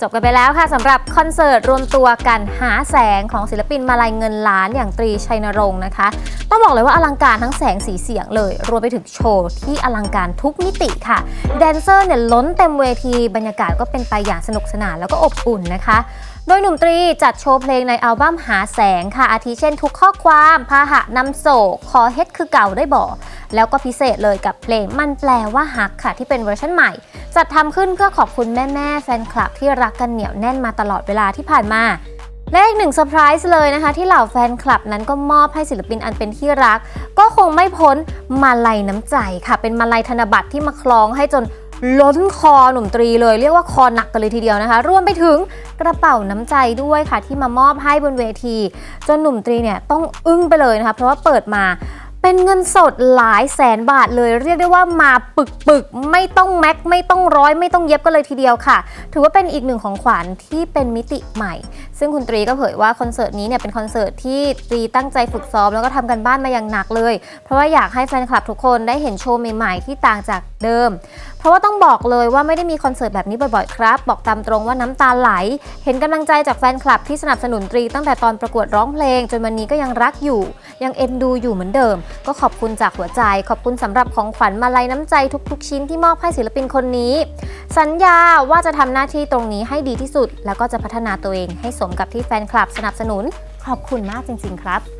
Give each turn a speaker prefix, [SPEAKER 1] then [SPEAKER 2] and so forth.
[SPEAKER 1] จบกันไปแล้วค่ะสำหรับคอนเสิร์ตรวมตัวกันหาแสงของศิลปินมาลายเงินล้านอย่างตรีชัยนรงค์นะคะ ต้องบอกเลยว่าอลังการทั้งแสงสีเสียงเลย รวมไปถึงโชว์ที่อลังการทุกมิติค่ะ แดนเซอร์เนี่ยล้นเต็มเวทีบรรยากาศก็เป็นไปอย่างสนุกสนานแล้วก็อบอุ่นนะคะ โดยหนุ่มตรีจัดโชว์เพลงในอัลบั้มหาแสงค่ะอาทิเช่นทุกข้อความพาหะนำโศกคอเฮ็ดคือเก่าได้บอก แล้วก็พิเศษเลยกับเพลงมันแปลว่าฮักค่ะที่เป็นเวอร์ชันใหม่ จัดทำขึ้นเพื่อขอบคุณแม่ๆแฟนคลับที่รักกันเหนียวแน่นมาตลอดเวลาที่ผ่านมาและอีกหนึ่งเซอร์ไพรส์เลยนะคะ ที่เหล่าแฟนคลับนั้นก็มอบให้ศิลปินอันเป็นที่รัก ก็คงไม่พ้นมาลัยน้ำใจค่ะ เป็นมาลัยธนบัตรที่มาคล้องให้จนล้นคอหนุ่มตรีเลยเรียกว่าคอหนักกันเลยทีเดียวนะคะ รวมไปถึงกระเป๋าน้ำใจด้วยค่ะ ที่มามอบให้บนเวที จนหนุ่มตรีเนี่ยต้องอึ้งไปเลยนะคะ เพราะว่าเปิดมา เป็นเงินสดหลายแสนบาทเลยเรียกได้ว่ามาปึกปึกๆไม่ต้องแม็กไม่ต้องร้อยไม่ต้องเย็บก็เลยทีเดียวค่ะ ถือว่าเป็นอีกหนึ่งของขวัญที่เป็นมิติใหม่ ซึ่งคุณตรีก็เผยว่าคอนเสิร์ตนี้เนี่ยเป็นคอนเสิร์ตที่ตรีตั้งใจฝึกซ้อมแล้วก็ทำกันบ้านมาอย่างหนักเลย เพราะว่าอยากให้แฟนคลับทุกคนได้เห็นโชว์ใหม่ๆที่ต่างจากเดิมเพราะว่าต้องบอกเลยว่าไม่ได้มีคอนเสิร์ตแบบนี้บ่อยๆครับ บอกตามตรงว่าน้ำตาไหล เห็นกำลังใจจากแฟนคลับที่สนับสนุนตรีตั้งแต่ตอนประกวดร้องเพลง จนวันนี้ก็ยังรักอยู่ ยังเอ็นดูอยู่เหมือนเดิม ก็ขอบคุณจากหัวใจ ขอบคุณสำหรับของขวัญมาลัยน้ำใจทุก ๆ ชิ้นที่มอบให้ศิลปินคนนี้ สัญญาว่าจะทำหน้าที่ตรงนี้ให้ดีที่สุด แล้วก็จะพัฒนาตัวเองให้สมกับที่แฟนคลับสนับสนุน ขอบคุณมากจริง ๆ ครับ